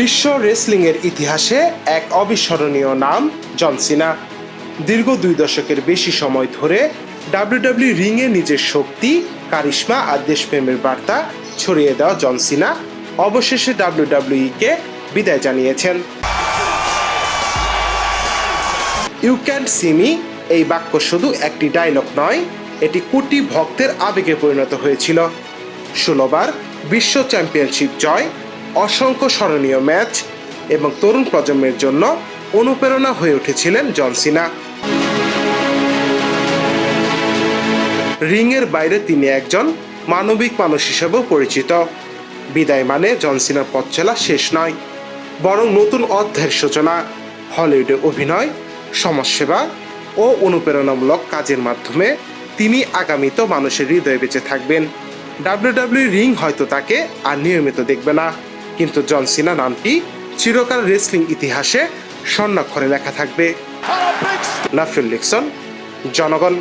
বিশ্ব রেসলিংয়ের ইতিহাসে এক অবিস্মরণীয় নাম জন সিনা। দীর্ঘ দুই দশকের বেশি সময় ধরে ডাব্লিউডাব্লিউ রিংয়ে নিজের শক্তি, কারিশমা আর দেশপ্রেমের বার্তা ছড়িয়ে দেওয়া জন সিনা অবশেষে ডাব্লিউডাব্লিউইকে বিদায় জানিয়েছেন। ইউ ক্যান সিমি এই বাক্য শুধু একটি ডায়লগ নয়, এটি কোটি ভক্তের আবেগে পরিণত হয়েছিল। ষোলোবার বিশ্ব চ্যাম্পিয়নশিপ জয় অসংখ্য স্মরণীয় ম্যাচ এবং তরুণ প্রজন্মের জন্য অনুপ্রেরণা হয়ে উঠেছিলেন জনসিনা রিংয়ের বাইরে তিনি একজন মানবিক মানুষ হিসেবেও পরিচিত। বিদায় মানে জনসিনার পথ চলা শেষ নয়, বরং নতুন অধ্যায়ের সূচনা, হলিউডে অভিনয়, সমাজসেবা ও অনুপ্রেরণামূলক কাজের মাধ্যমে তিনি আগামীতে মানুষের হৃদয়ে বেঁচে থাকবেন। ডাব্লিউডাব্লিউ রিং হয়তো তাকে আর নিয়মিত দেখবে না। কিন্তু জন সিনা নামটি চিরকাল রেসলিং ইতিহাসে স্বর্ণাক্ষরে লেখা থাকবে। নাফিউল লিকসন জনগণ।